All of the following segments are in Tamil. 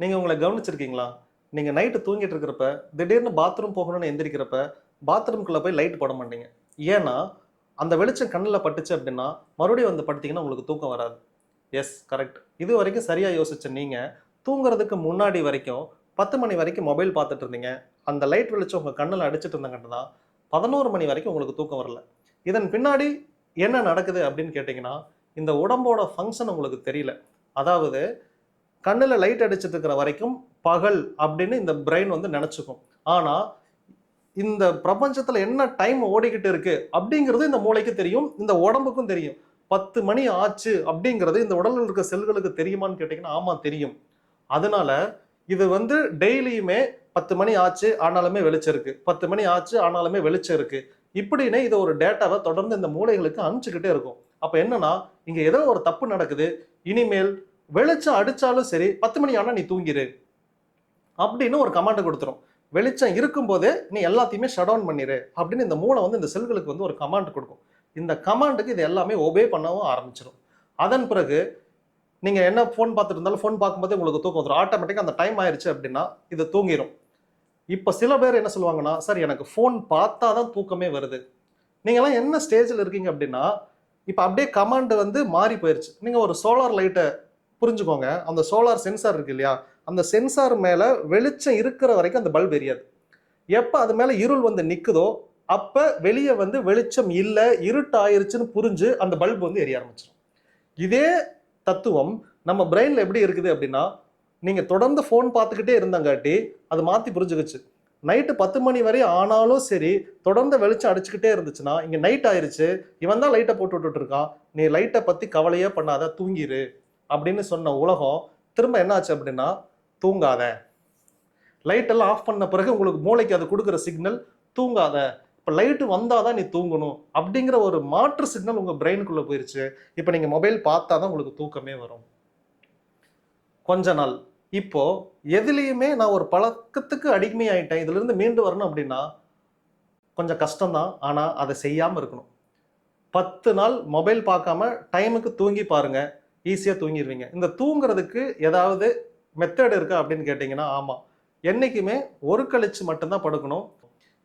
நீங்கள் உங்களை கவனிச்சிருக்கீங்களா? நீங்கள் நைட்டு தூங்கிட்டு இருக்கிறப்ப திடீர்னு பாத்ரூம் போகணும்னு எந்திரிக்கிறப்ப பாத்ரூம்குள்ளே போய் லைட் போட மாட்டீங்க. ஏன்னா அந்த வெளிச்சம் கண்ணில் பட்டுச்சு அப்படின்னா மறுபடியும் வந்து படுத்திங்கன்னா உங்களுக்கு தூக்கம் வராது. எஸ் கரெக்ட் இது வரைக்கும் சரியாக யோசிச்ச நீங்கள் தூங்குறதுக்கு முன்னாடி வரைக்கும் பத்து மணி வரைக்கும் மொபைல் பார்த்துட்டு இருந்தீங்க. அந்த லைட் வெளிச்சம் உங்கள் கண்ணில் அடிச்சிட்டு இருந்தாங்கன்னு தான் பதினோரு மணி வரைக்கும் உங்களுக்கு தூக்கம் வரல. இதன் பின்னாடி என்ன நடக்குது அப்படின்னு கேட்டிங்கன்னா இந்த உடம்போட ஃபங்க்ஷன் உங்களுக்கு தெரியல. அதாவது கண்ணில் லைட் அடிச்சிட்டு இருக்கிற வரைக்கும் பகல் அப்படின்னு இந்த பிரெயின் வந்து நினச்சிக்கும். ஆனால் இந்த பிரபஞ்சத்தில் என்ன டைம் ஓடிக்கிட்டு இருக்கு அப்படிங்கிறது இந்த மூளைக்கு தெரியும் இந்த உடம்புக்கும் தெரியும். பத்து மணி ஆச்சு அப்படிங்கிறது இந்த உடலில் இருக்க செல்களுக்கு தெரியுமான்னு கேட்டிங்கன்னா ஆமாம் தெரியும். அதனால இது வந்து டெய்லியுமே பத்து மணி ஆச்சு ஆனாலுமே வெளிச்சம் இருக்கு பத்து மணி ஆச்சு ஆனாலுமே வெளிச்சம் இருக்கு இப்படின்னு இது ஒரு டேட்டாவை தொடர்ந்து இந்த மூளைகளுக்கு அனுப்பிச்சுக்கிட்டே இருக்கும். அப்போ என்னன்னா இங்கே ஏதோ ஒரு தப்பு நடக்குது. இனிமேல் வெளிச்சம் அடித்தாலும் சரி பத்து மணி ஆனால் நீ தூங்கிரு. அப்படின்னு ஒரு கமாண்டை கொடுத்துரும். வெளிச்சம் இருக்கும்போதே நீ எல்லாத்தையுமே ஷட் டவுன் பண்ணிடு அப்படின்னு இந்த மூளை வந்து இந்த செல்களுக்கு வந்து ஒரு கமாண்ட் கொடுக்கும். இந்த கமாண்டுக்கு இது எல்லாமே ஒபே பண்ணவும் ஆரம்பிச்சிடும் அதன் பிறகு நீங்கள் என்ன ஃபோன் பார்த்துட்டு இருந்தாலும் ஃபோன் பார்க்கும்போது உங்களுக்கு தூக்கம் வந்துடும் ஆட்டோமேட்டிக்காக அந்த டைம் ஆயிடுச்சு அப்படின்னா இது தூங்கிடும் இப்போ சில பேர் என்ன சொல்லுவாங்கன்னா சார் எனக்கு ஃபோன் பார்த்தா தான் தூக்கமே வருது. நீங்கள்லாம் என்ன ஸ்டேஜில் இருக்கீங்க அப்படின்னா இப்போ அப்படியே கமாண்டு வந்து மாறி போயிருச்சு. நீங்கள் ஒரு சோலார் லைட்டை புரிஞ்சுக்கோங்க. அந்த சோலார் சென்சார் இருக்கு இல்லையா? அந்த சென்சார் மேலே வெளிச்சம் இருக்கிற வரைக்கும் அந்த பல்ப் எரியாது. எப்போ அது மேலே இருள் வந்து நிற்குதோ அப்போ வெளியே வந்து வெளிச்சம் இல்லை இருட்டு ஆயிருச்சுன்னு புரிஞ்சு அந்த பல்ப் வந்து எரிய ஆரம்பிச்சிடும் இதே தத்துவம் நம்ம பிரெயினில் எப்படி இருக்குது அப்படின்னா நீங்கள் தொடர்ந்து ஃபோன் பார்த்துக்கிட்டே இருந்தங்காட்டி அது மாற்றி புரிஞ்சுக்கிச்சு. நைட்டு பத்து மணி வரை ஆனாலும் சரி தொடர்ந்து வெளிச்சம் அடிச்சுக்கிட்டே இருந்துச்சுன்னா இங்கே நைட் ஆயிடுச்சு இவன் தான் லைட்டை போட்டு விட்டுட்டு இருக்கான் நீ லைட்டை பற்றி கவலையே பண்ணாத தூங்கிரு. அப்படின்னு சொன்ன உலகம் திரும்ப என்னாச்சு அப்படின்னா தூங்காத. லைட் எல்லாம் ஆஃப் பண்ண பிறகு உங்களுக்கு மூளைக்கு அது கொடுக்குற சிக்னல் தூங்காத. இப்போ லைட்டு வந்தால் தான் நீ தூங்கணும் அப்படிங்கிற ஒரு மாற்று சிக்னல் உங்கள் பிரெயினுக்குள்ளே போயிடுச்சு இப்போ நீங்கள் மொபைல் பார்த்தா தான் உங்களுக்கு தூக்கமே வரும். கொஞ்ச நாள். இப்போ எதுலேயுமே நான் ஒரு பழக்கத்துக்கு அடிமை ஆயிட்டேன். இதுலேருந்து மீண்டு வரணும் அப்படின்னா கொஞ்சம் கஷ்டம்தான் ஆனால் அதை செய்யாமல் இருக்கணும். பத்து நாள் மொபைல் பார்க்காம டைமுக்கு தூங்கி பாருங்கள் ஈஸியாக தூங்கிடுவீங்க. இந்த தூங்குறதுக்கு ஏதாவது மெத்தட் இருக்கா அப்படின்னு கேட்டிங்கன்னா ஆமாம் என்றைக்குமே ஒரு கழிச்சு மட்டும்தான் படுக்கணும்.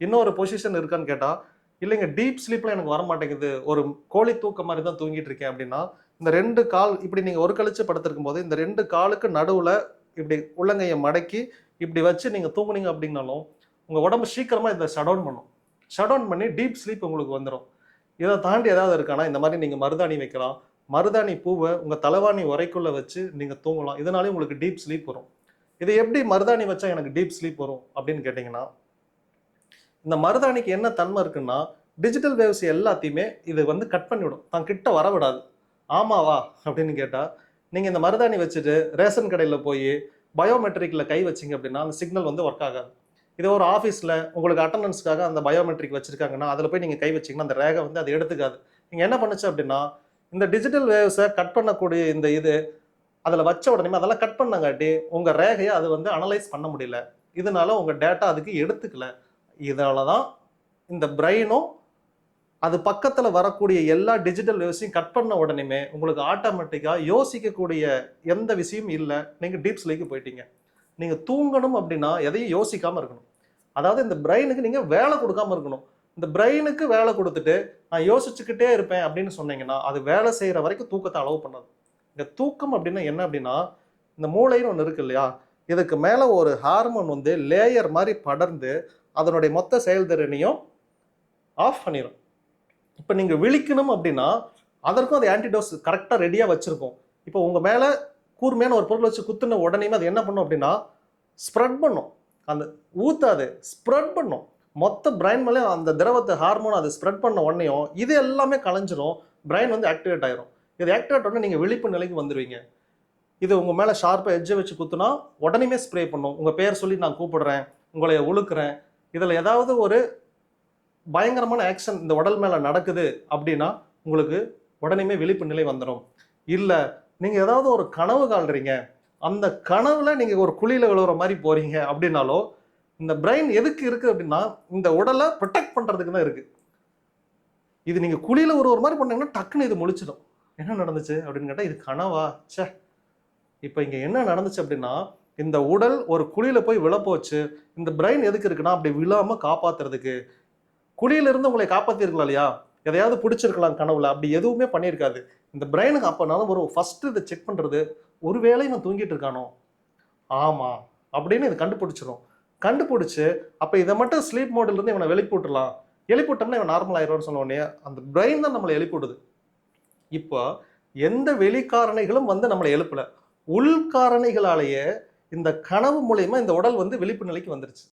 இன்னொரு பொசிஷன் இருக்கான்னு கேட்டால் இல்லைங்க டீப் ஸ்லீப்லாம் எனக்கு வர மாட்டேங்குது ஒரு கோழி தூக்க மாதிரி தான் தூங்கிட்டு இருக்கேன் அப்படின்னா இந்த ரெண்டு கால் இப்படி நீங்கள் ஒரு கழிச்சு படுத்திருக்கும் போது இந்த ரெண்டு காலுக்கு நடுவில் இப்படி உள்ளங்கையை மடக்கி இப்படி வச்சு நீங்கள் தூங்குனீங்க அப்படின்னாலும் உங்கள் உடம்பு சீக்கிரமாக இதை ஷட் டவுன் பண்ணும். ஷட் டவுன் பண்ணி டீப் ஸ்லீப் உங்களுக்கு வந்துடும் இதை தாண்டி ஏதாவது இருக்கானா இந்த மாதிரி நீங்கள் மருதாணி வைக்கலாம். மருதாணி பூவை உங்கள் தலைவாணி உரைக்குள்ளே வச்சு நீங்கள் தூங்கலாம். இதனாலே உங்களுக்கு டீப் ஸ்லீப் வரும். இது எப்படி மருதாணி வச்சா எனக்கு டீப் ஸ்லீப் வரும் அப்படின்னு கேட்டிங்கன்னா இந்த மருதாணிக்கு என்ன தன்மை இருக்குன்னா டிஜிட்டல் வேவ்ஸ் எல்லாத்தையுமே இது வந்து கட் பண்ணிவிடும். தான் கிட்ட வர விடாது ஆமாவா? அப்படின்னு கேட்டால் நீங்கள் இந்த மருதாணி வச்சுட்டு ரேஷன் கடையில் போய் பயோமெட்ரிக்கில் கை வச்சிங்க அப்படின்னா அந்த சிக்னல் வந்து ஒர்க் ஆகாது. இதே ஒரு ஆஃபீஸில் உங்களுக்கு அட்டண்டன்ஸ்க்காக அந்த பயோமெட்ரிக் வச்சுருக்காங்கன்னா அதில் போய் நீங்கள் கை வச்சிங்கன்னா அந்த ரேகை வந்து அது எடுத்துக்காது. நீங்கள் என்ன பண்ணுச்சு அப்படின்னா இந்த டிஜிட்டல் வேவ்ஸை கட் பண்ணக்கூடிய இந்த இது அதில் வச்ச உடனே அதெல்லாம் கட் பண்ணங்காட்டி உங்கள் ரேகையை அது வந்து அனலைஸ் பண்ண முடியல. இதனால உங்கள் டேட்டா அதுக்கு எடுத்துக்கல. இதனால தான் இந்த பிரெயினும் அது பக்கத்தில் வரக்கூடிய எல்லா டிஜிட்டல் வேவ்ஸையும் கட் பண்ண உடனேமே உங்களுக்கு ஆட்டோமேட்டிக்காக யோசிக்கக்கூடிய எந்த விஷயமும் இல்லை. நீங்கள் டீப் ஸ்லீக்கு போயிட்டீங்க. நீங்கள் தூங்கணும் அப்படின்னா எதையும் யோசிக்காமல் இருக்கணும். அதாவது இந்த பிரெயினுக்கு நீங்கள் வேலை கொடுக்காம இருக்கணும். இந்த பிரெயினுக்கு வேலை கொடுத்துட்டு நான் யோசிச்சுக்கிட்டே இருப்பேன் அப்படின்னு சொன்னீங்கன்னா அது வேலை செய்கிற வரைக்கும் தூக்கத்தை அளவு பண்ணாது. இந்த தூக்கம் அப்படின்னா என்ன அப்படின்னா இந்த மூளைன்னு ஒன்று இருக்கு இல்லையா? இதுக்கு மேலே ஒரு ஹார்மோன் வந்து லேயர் மாதிரி படர்ந்து அதனுடைய மொத்த செயல்திறனையும் ஆஃப் பண்ணிடும் இப்போ நீங்கள் விழிக்கணும் அப்படின்னா அதற்கும் அது ஆன்டிடோஸ் கரெக்டாக ரெடியாக வச்சுருக்கோம். இப்போ உங்கள் மேலே கூர்மையான ஒரு பொருள் வச்சு குத்துன உடனே அது என்ன பண்ணும் அப்படின்னா ஸ்ப்ரெட் பண்ணும். அந்த ஊத்தாது ஸ்ப்ரெட் பண்ணும். மொத்த பிரைன் மேலே அந்த திரவத்தை ஹார்மோன் அதை ஸ்ப்ரெட் பண்ண உடனேயும் இது எல்லாமே கலைஞ்சிரும். பிரைன் வந்து ஆக்டிவேட் ஆயிரும். இது ஆக்டிவேட் உடனே நீங்கள் விழிப்பு நிலைக்கு வந்துடுவீங்க இது உங்கள் மேலே ஷார்ப்பாக எஜ்ஜை வச்சு குத்துனா உடனேமே ஸ்ப்ரே பண்ணும். உங்கள் பேர் சொல்லி நான் கூப்பிடுறேன். உங்களை உழுக்கிறேன். இதில் ஏதாவது ஒரு பயங்கரமான ஆக்ஷன் இந்த உடல் மேலே நடக்குது அப்படின்னா உங்களுக்கு உடனேமே விழிப்பு நிலை வந்துடும் இல்லை நீங்கள் ஏதாவது ஒரு கனவு காண்றீங்க. அந்த கனவில் நீங்கள் ஒரு குழியில் விழுகிற மாதிரி போகிறீங்க அப்படின்னாலோ இந்த பிரெயின் எதுக்கு இருக்கு அப்படின்னா இந்த உடலை ப்ரொடெக்ட் பண்ணுறதுக்கு தான் இருக்கு. இது நீங்கள் குழியில் ஒரு ஒரு மாதிரி பண்ணீங்கன்னா டக்குன்னு இது முழிச்சிடும். என்ன நடந்துச்சு அப்படின்னு கேட்டால் இது கனவா? ச்சே. இப்போ இங்கே என்ன நடந்துச்சு அப்படின்னா இந்த உடல் ஒரு குழியில போய் விழப்போச்சு. இந்த பிரெயின் எதுக்கு இருக்குன்னா அப்படி விழாம காப்பாத்துறதுக்கு. குழியில இருந்து உங்களை காப்பாத்திருக்கலாம் இல்லையா? எதையாவது பிடிச்சிருக்கலாம் கனவுல. அப்படி எதுவுமே பண்ணியிருக்காது. இந்த பிரெயினுக்கு அப்பனாலும் ஒரு ஃபர்ஸ்ட் இதை செக் பண்றது ஒருவேளை இவன் தூங்கிட்டு இருக்கானோ? ஆமா. அப்படின்னு இது கண்டுபிடிச்சிடும் கண்டுபிடிச்சி அப்போ இதை மட்டும் ஸ்லீப் மோடிலிருந்து இவனை வெளிப்பு எழுப்பிட்டோம்னா இவன் நார்மல் ஆயிடுவான்னு சொன்ன அந்த பிரெயின் தான் நம்மளை எழுப்பிடுது இப்போ எந்த வெளிக்காரணிகளும் வந்து நம்மளை எழுப்பலை. உள்காரணிகளாலேயே இந்த கனவு மூலயமா இந்த உடல் வந்து விழிப்பு நிலைக்கு வந்துருச்சு.